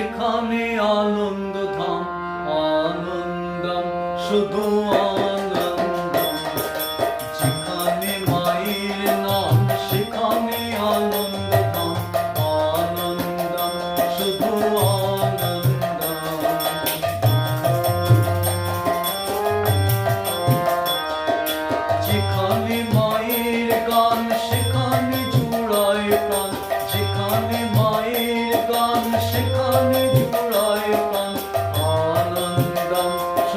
সেখানে আনন্দ ধাম আনন্দম, শুধু আনন্দম। যেখানে মায়ের নাম আনন্দ ধাম আনন্দম, শুধু আনন্দম। যেখানে